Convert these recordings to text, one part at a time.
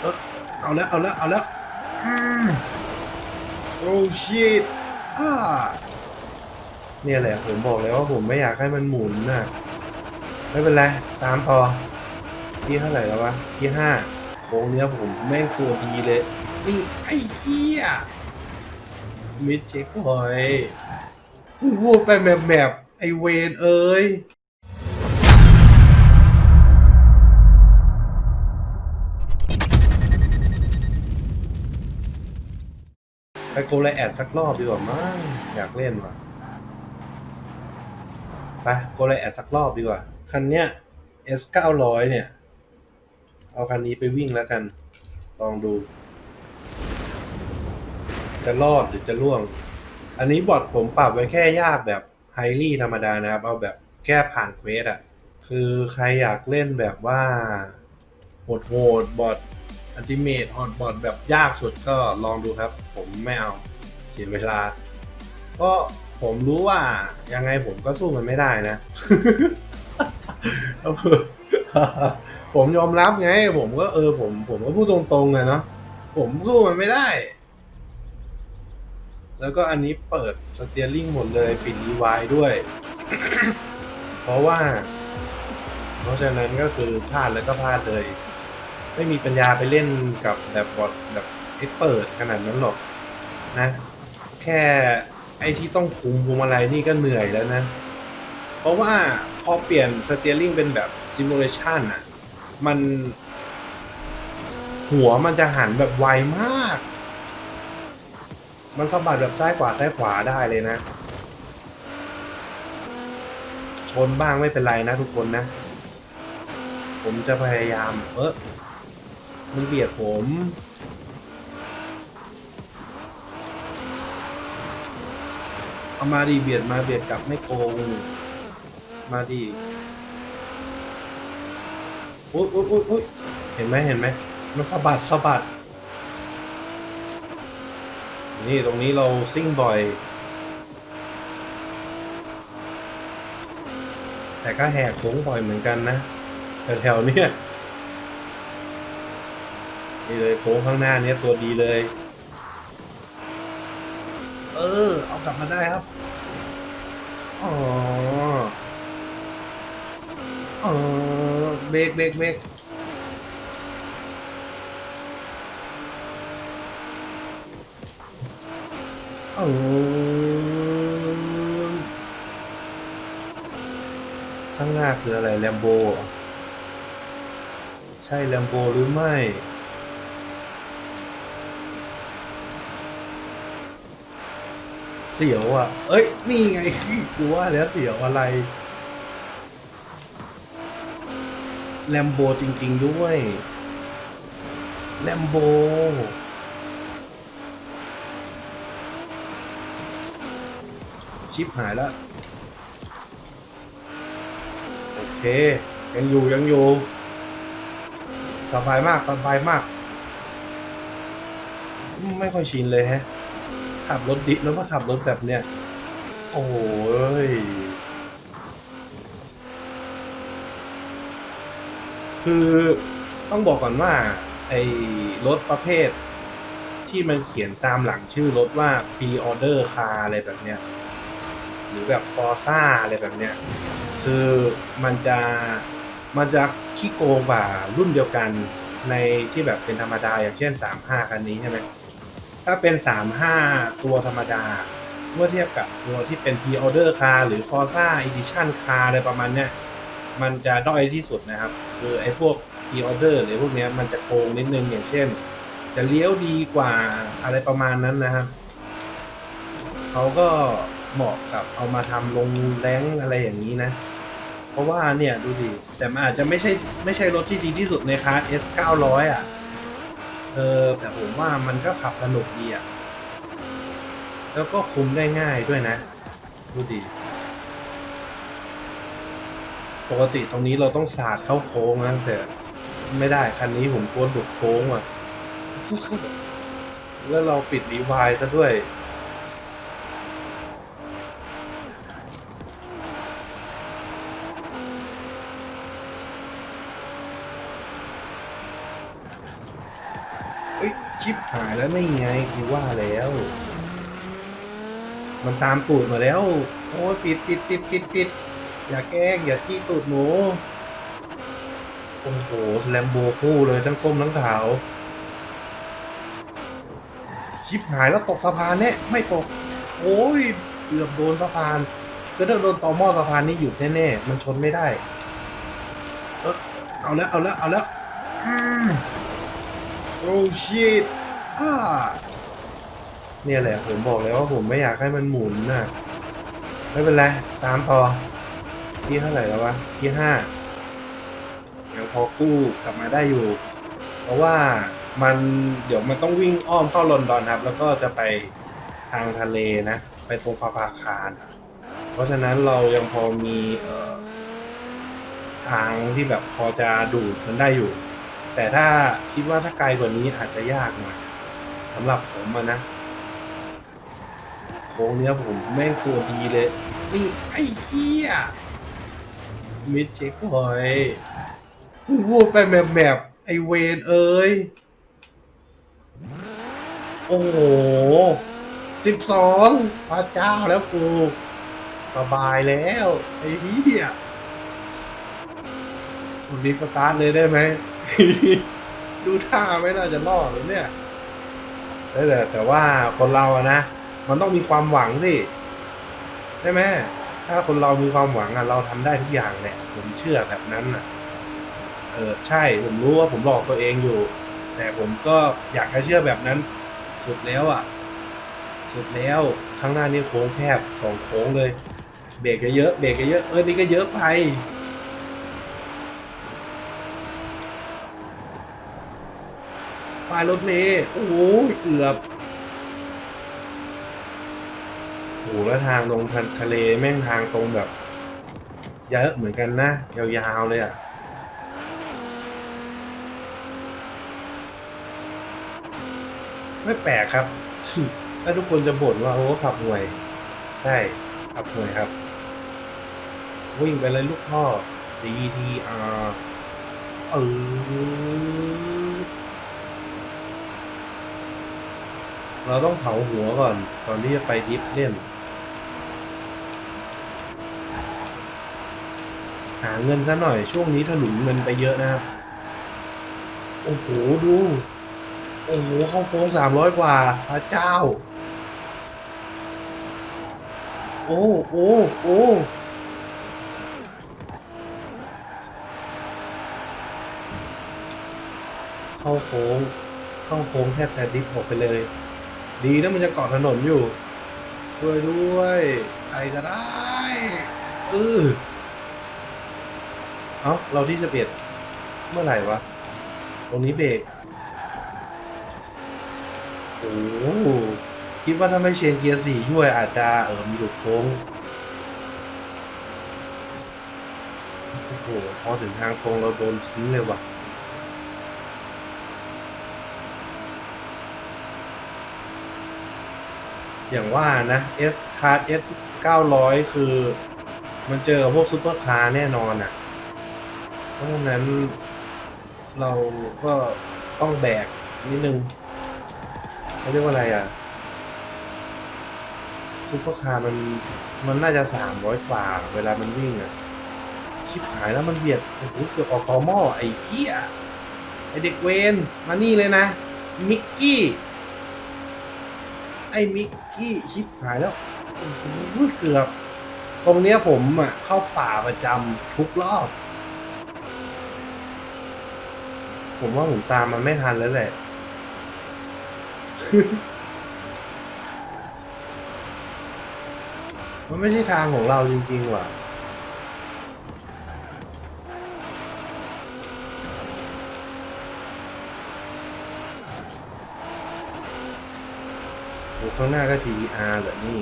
เออเอาแล้วเอาแล้วเอาแล้วอืมโอ้ชิตอ่าเนี่ยแหละผมบอกแล้วว่าผมไม่อยากให้มันหมุนน่ะไม่เป็นไร ตามต่อที่เท่าไหร่แล้ววะที่ห้าโค้งเนี้ยผมแม่งตัวดีเลยนี่ไอ้เหี้ยมิดเช็คพอยต์พูดไปแบบแบบไอเวนเอ้ย ไปโกไลแอดสักรอบดีกว่ามั้งอยากเล่นว่ะไปโกไลแอดสักรอบดีกว่า คันเนี้ย S 9 0 0เนี่ย เอาคันนี้ไปวิ่งแล้วกัน ลองดู จะรอดหรือจะล่วง อันนี้บอทผมปรับไว้แค่ยากแบบไฮรี่ธรรมดานะครับ เอาแบบแก้ผ่านเควสอะคือใครอยากเล่นแบบว่าโหดโหดบอท อันติเมทฮอตบอทแบบยากสุดก็ลองดูครับ ผมไม่เอาเสียเวลา ก็ผมรู้ว่ายังไงผมก็สู้มันไม่ได้นะ ผมยอมรับไง ผมก็เออ ผม ผมก็พูดตรงๆอะเนาะผมสู้มันไม่ได้ แล้วก็อันนี้เปิดสเตียร์ลิงหมดเลยปิดรีไวด้วย เพราะว่า เพราะฉะนั้นก็คือพลาดแล้วก็พลาดเลย ไม่มีปัญญาไปเล่นกับแบบบอทแบบเอ็กเปิดขนาดนั้นหรอกนะ แค่ไอที่ต้องคุมพวงมาลัยนี่ก็เหนื่อยแล้วนะ เพราะว่าพอเปลี่ยนสเตียริงเป็นแบบซิมูเลชันอะ มัน หัวมันจะหันแบบไวมาก มันสะบัดแบบซ้ายขวาซ้ายขวาได้เลยนะ ชนบ้างไม่เป็นไรนะทุกคนนะ ผมจะพยายาม เออ มึงเบียดผม เอามาดีเบียดมาเบียดกลับไม่โกง มาดีอุ๊ยอุ๊ยอุ๊ยอุ๊ยเห็นไหมเห็นไหมมันสะบัดสะบัด นี่ตรงนี้เราซิ่งบ่อย แต่ก็แหกโค้งบ่อยเหมือนกันนะแถวๆเนี้ย นี่เลยโค้งข้างหน้าเนี้ยตัวดีเลย เออ เอากลับมาได้ครับ อ๋อ อ๋อ เบรกเบรกเบรกเออข้างหน้าคืออะไรแลมโบ ใช่แลมโบหรือไม่ เสียวอะ เอ้ย นี่ไงกูว่าแล้วเสียวอะไร แลมโบจริง ๆ ด้วย แลมโบ ชิปหายแล้ว โอเค ยังอยู่ ยังอยู่ สบายมาก สบายมาก ไม่ค่อยชินเลยแฮะ ขับรถดิบแล้วมาขับรถแบบเนี้ย โอ้ย คือต้องบอกก่อนว่า ไอ้รถประเภท ที่มันเขียนตามหลังชื่อรถว่า pre-order car อะไรแบบเนี้ย หรือแบบ Forza อะไรแบบเนี้ย คือมันจะมันจะขี้โกงกว่ารุ่นเดียวกันในที่แบบเป็นธรรมดาอย่างเช่น 35คันนี้ใช่ไหม ถ้าเป็น 35 ตัวธรรมดา เมื่อเทียบกับตัวที่เป็น pre-order car หรือ Forza edition car อะไรประมาณเนี้ยมันจะด้อยที่สุดนะครับ คือไอ้พวก pre-order หรือพวกเนี้ยมันจะโกงนิดนึงอย่างเช่น จะเลี้ยวดีกว่าอะไรประมาณนั้นนะครับเขาก็เหมาะกับเอามาทำลงแรงอะไรอย่างนี้นะ เพราะว่าเนี่ยดูดิแต่มันอาจจะไม่ใช่ไม่ใช่รถที่ดีที่สุดในคลาส S 900อะ เออแต่ผมว่ามันก็ขับสนุกดีอะ แล้วก็คุมได้ง่ายด้วยนะ ดูดิ ปกติตรงนี้เราต้องสาดเข้าโค้งนะแต่ไม่ได้คันนี้ผมกลัวหลุดโค้งอะ แล้วเราปิดรีไวล์ซะด้วย ชิปหายแล้วไม่ไงกูว่าแล้ว มันตามตูดมาแล้ว โอ้ยปิดปิดปิดปิดปิดอย่าแกล้งอย่าจี้ตูดหนูโอ้โหแลมโบคู่เลยทั้งส้มทั้งขาว ชิปหายแล้วตกสะพานแน่ไม่ตก โอ้ยเกือบโดนสะพานก็ถ้าโดนต่อหม้อสะพานนี่หยุดแน่ๆมันชนไม่ได้ เออเอาแล้วเอาแล้วเอาแล้ว โอ้ชิตอ่าเนี่ยแหละผมบอกแล้วว่าผมไม่อยากให้มันหมุนน่ะไม่เป็นไร ตามต่อที่เท่าไหร่แล้ววะที่ห้ายังพอกู้กลับมาได้อยู่ เพราะว่ามันเดี๋ยวมันต้องวิ่งอ้อมเข้าลอนดอนครับ แล้วก็จะไปทางทะเลนะ ไปตรงปาปาคารเพราะฉะนั้นเรายังพอมีออทางที่แบบพอจะดูดมันได้อยู่ แต่ถ้าคิดว่าถ้าไกลกว่านี้อาจจะยากหน่อยสำหรับผมอะนะโค้งเนี้ยผมแม่งตัวดีเลย นี่ไอ้เหี้ยมิดเช็คอยพูดพูดไปแบบแบบไอเวนเอ้ย โอ้โหสิบสองพระเจ้าแล้วกูสบายแล้ว ไอ้เหี้ยวันนี้สตาร์ทเลยได้ไหม ดูท่าไม่น่าจะรอดเลยเนี่ยแต่แต่แต่ว่าคนเราอะนะ มันต้องมีความหวังสิใช่ไหมถ้าคนเรามีความหวังอะเราทำได้ทุกอย่างแหละผมเชื่อแบบนั้นอะเออใช่ผมรู้ว่าผมหลอกตัวเองอยู่ แต่ผมก็อยากจะเชื่อแบบนั้น สุดแล้วอะสุดแล้วข้างหน้านี่โค้งแคบสองโค้งเลย เบรกเยอะเบรกเยอะเออนี่ก็เยอะไป ป้ายรถเมย์โอ้โหเกือบโอ้โหแล้วทางลงทะเลแม่งทางตรงแบบ เยอะเหมือนกันนะ ยาวๆเลยอะไม่แปลกครับถ้าทุกคนจะบ่นว่าโอ้ขับห่วย ใช่ขับห่วยครับ วิ่งไปเลยลูกพ่อ DTR เออ เราต้องเผาหัวก่อนก่อนที่จะไปดิฟเล่น หาเงินซะหน่อยช่วงนี้ถลุงเงินไปเยอะนะครับ โอ้โห ดู โอ้โหเข้าโค้งสามร้อยกว่า พระเจ้า โอ้โอ้โอ้เข้าโค้งเข้าโค้งแทบจะดิฟออกไปเลย ดีนะมันจะเกาะถนนอยู่ด้วยด้วยใครก็ได้เออเอ้าเราที่จะเบียดเมื่อไหร่วะ ตรงนี้เบรกโอ้โหคิดว่าถ้าไม่เชนเกียร์สี่ช่วยอาจจะเออมีหลุดโค้งโอ้โหพอถึงทางตรงเราโดนทิ้งเลยว่ะ อย่างว่านะ S คาร์ด S 900 คือ มันเจอพวกซุปเปอร์คาร์แน่นอนอะ เพราะฉะนั้นเราก็ต้องแบกนิดนึงเขาเรียกว่าอะไรอะซุปเปอร์คาร์มันมันน่าจะสามร้อยกว่า เวลามันวิ่งอะ ชิบหายแล้วมันเบียดโอ้โหเกือบออกตอมอไอ้เหี้ยไอเด็กเวนมานี่เลยนะ มิกกี้ ไอ้มิกกี้ชิบหายแล้วเกือบ ตรงเนี้ยผมอะเข้าป่าประจำทุกรอบ ผมว่าผมตามมันไม่ทันแล้วแหละ มันไม่ใช่ทางของเราจริงๆว่ะ โอ้ข้างหน้าก็ GTR เหรอนี่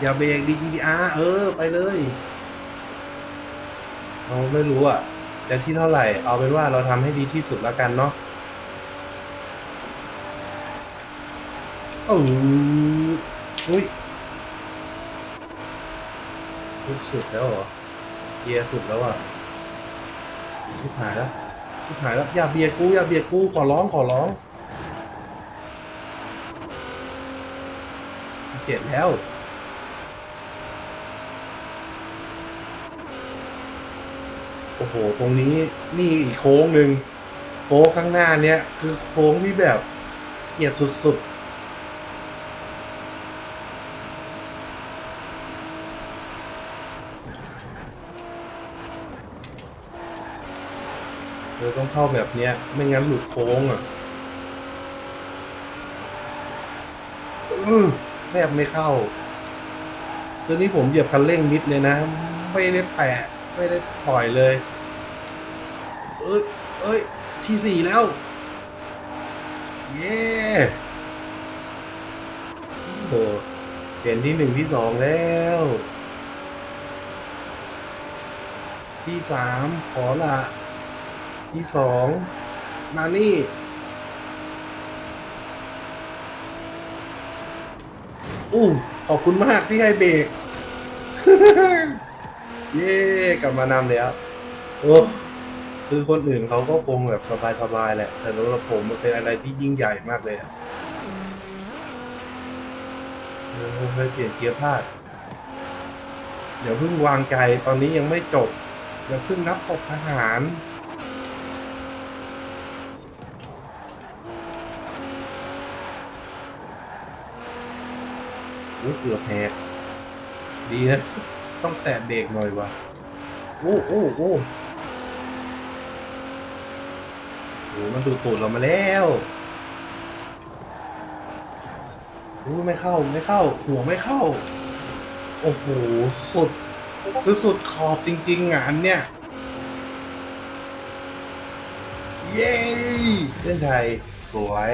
อย่าเบรกดี GTR เออ ไปเลยเราไม่รู้อะจะที่เท่าไหร่ เอาเป็นว่าเราทำให้ดีที่สุดแล้วกันเนาะเอออุ้ยสุดแล้วเหรอเกียร์สุดแล้วอะชิบหายแล้วหายแล้ว อย่าเบียดกู อย่าเบียดกู ขอร้อง ขอร้อง เจ็ดแล้วโอ้โห ตรงนี้นี่อีกโค้งหนึ่งโค้งข้างหน้าเนี้ยคือโค้งที่แบบเกลียดสุดๆเราต้องเข้าแบบเนี้ย ไม่งั้นหลุดโค้งอะ อือ แทบไม่เข้าตัวนี้ผมเหยียบคันเร่งมิดเลยนะ ไม่ได้แปะไม่ได้ปล่อยเลย เอ้ย เอ้ย ที่สี่แล้ว เย้โอ้เปลี่ยนที่หนึ่งที่สองแล้ว ที่สามขอละ ที่สองมานี่ อู้ขอบคุณมากที่ให้เบรก เย้กลับมานำแล้วโอ้คือคนอื่นเขาก็คงแบบสบายๆแหละ แต่สำหรับผมมันเป็นอะไรที่ยิ่งใหญ่มากเลยอะเออเคยเปลี่ยนเกียร์พลาดเดี๋ยวเพิ่งวางใจตอนนี้ยังไม่จบอย่าเพิ่งนับศพทหาร อู้เกือบแหกดีนะ ต้องแตะเบรกหน่อยวะโอ้โอ้โอ้โหมันดูดตูดเรามาแล้วอู้ไม่เข้าไม่เข้า หัวไม่เข้า โอ้โห สุด คือสุดขอบจริง ๆ งานเนี่ย เย้เส้นชัยสวย